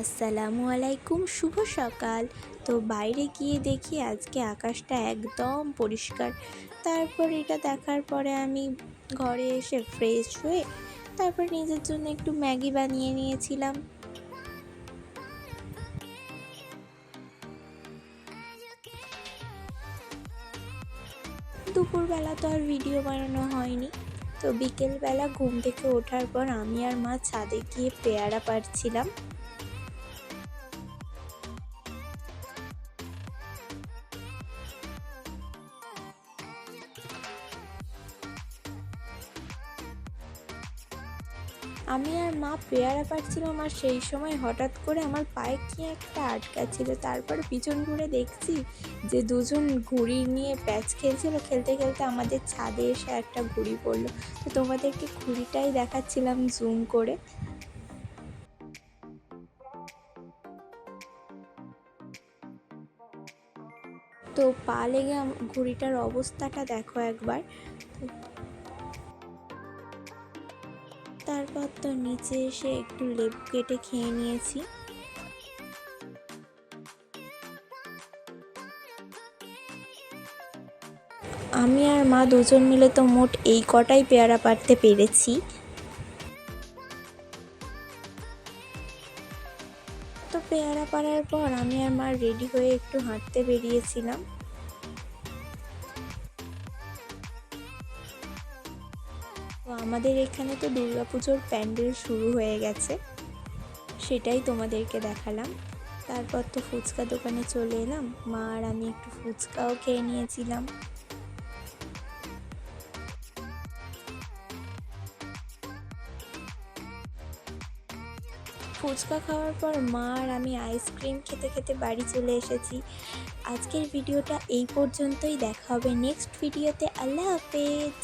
আসসালামু আলাইকুম, শুভ সকাল। তো বাইরে গিয়ে দেখি আজকে আকাশটা একদম পরিষ্কার। তারপর এটা দেখার পরে আমি ঘরে এসে ফ্রেশ হয়ে তারপর নিজের জন্য একটু ম্যাগি বানিয়ে নিয়েছিলাম। দুপুরবেলা তো আর ভিডিও বানানো হয়নি। তো বিকেলবেলা ঘুম থেকে ওঠার পর আমি আর মা ছাদে গিয়ে পেয়ারা পাড়ছিলাম। আমি আর মা পেয়ারা পাড়ছিলাম আর সেই সময় হঠাৎ করে আমার পায়ে কি একটা আটকা ছিল। তারপরে পিছন ঘুরে দেখছি যে দুজন ঘুড়ি নিয়ে প্যাচ খেলছিল। খেলতে খেলতে আমাদের ছাদে এসে একটা ঘুড়ি পড়ল। তো তোমাদেরকে ঘুড়িটাই দেখাচ্ছিলাম জুম করে। তো পা লেগে ঘুড়িটার অবস্থাটা দেখো একবার। তারপর তো নিচে এসে একটু লেবু কেটে খেয়ে নিয়েছি। আমি আর মা দুজন মিলে তো মোট এই কটাই পেয়ারা পাড়তে পেরেছি। তো পেয়ারা পাড়ার পর আমি আর মা রেডি হয়ে একটু হাঁটতে বেরিয়েছিলাম। তো আমাদের এখানে তো দুর্গাপুজোর প্যান্ডেল শুরু হয়ে গেছে। সেটাই তোমাদেরকে দেখালাম। তারপর তো ফুচকা দোকানে চলে এলাম। মা আর আমি একটু ফুচকাও খেয়ে নিয়েছিলাম। ফুচকা খাওয়ার পর মা আর আমি আইসক্রিম খেতে খেতে বাড়ি চলে এসেছি। আজকের ভিডিওটা এই পর্যন্তই। দেখা হবে নেক্সট ভিডিওতে। আল্লাহ হাফেজ।